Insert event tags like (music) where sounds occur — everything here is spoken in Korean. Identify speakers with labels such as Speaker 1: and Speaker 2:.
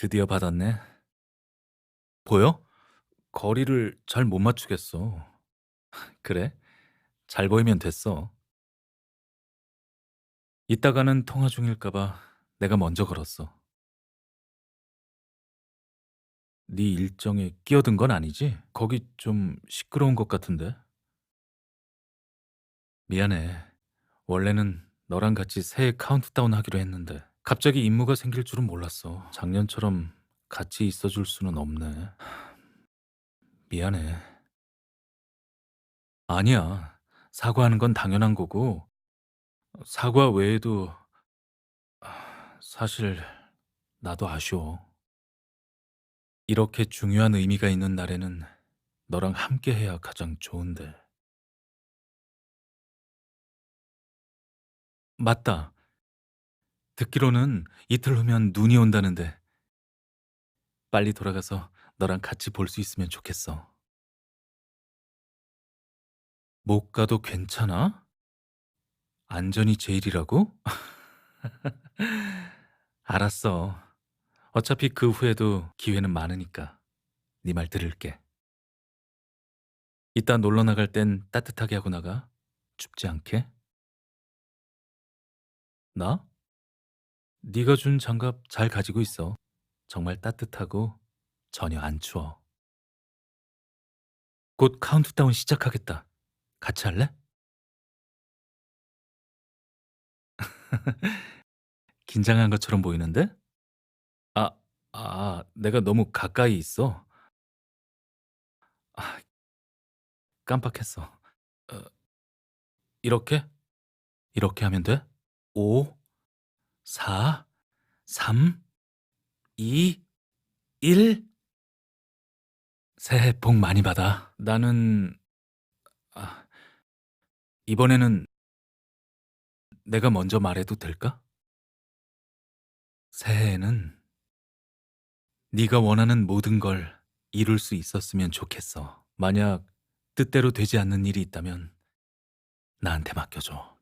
Speaker 1: 드디어 받았네. 보여? 거리를 잘 못 맞추겠어. (laughs) 그래? 잘 보이면 됐어. 이따가는 통화 중일까봐 내가 먼저 걸었어. 네 일정에 끼어든 건 아니지? 거기 좀 시끄러운 것 같은데? 미안해. 원래는 너랑 같이 새해 카운트다운 하기로 했는데 갑자기 임무가 생길 줄은 몰랐어. 작년처럼 같이 있어줄 수는 없네. 미안해. 아니야. 사과하는 건 당연한 거고 사과 외에도 아, 사실 나도 아쉬워. 이렇게 중요한 의미가 있는 날에는 너랑 함께 해야 가장 좋은데. 맞다. 듣기로는 이틀 후면 눈이 온다는데 빨리 돌아가서 너랑 같이 볼 수 있으면 좋겠어. 못 가도 괜찮아? 안전이 제일이라고? (laughs) 알았어. 어차피 그 후에도 기회는 많으니까 네 말 들을게. 이따 놀러 나갈 땐 따뜻하게 하고 나가. 춥지 않게. 나? 네가 준 장갑 잘 가지고 있어. 정말 따뜻하고 전혀 안 추워. 곧 카운트다운 시작하겠다. 같이 할래? (laughs) 긴장한 것처럼 보이는데? 아, 아, 내가 너무 가까이 있어. 아, 깜빡했어. 어, 이렇게? 이렇게 하면 돼? 5, 4, 3, 2, 1. 새해 복 많이 받아. 나는, 아, 이번에는 내가 먼저 말해도 될까? 새해에는 네가 원하는 모든 걸 이룰 수 있었으면 좋겠어. 만약 뜻대로 되지 않는 일이 있다면 나한테 맡겨줘.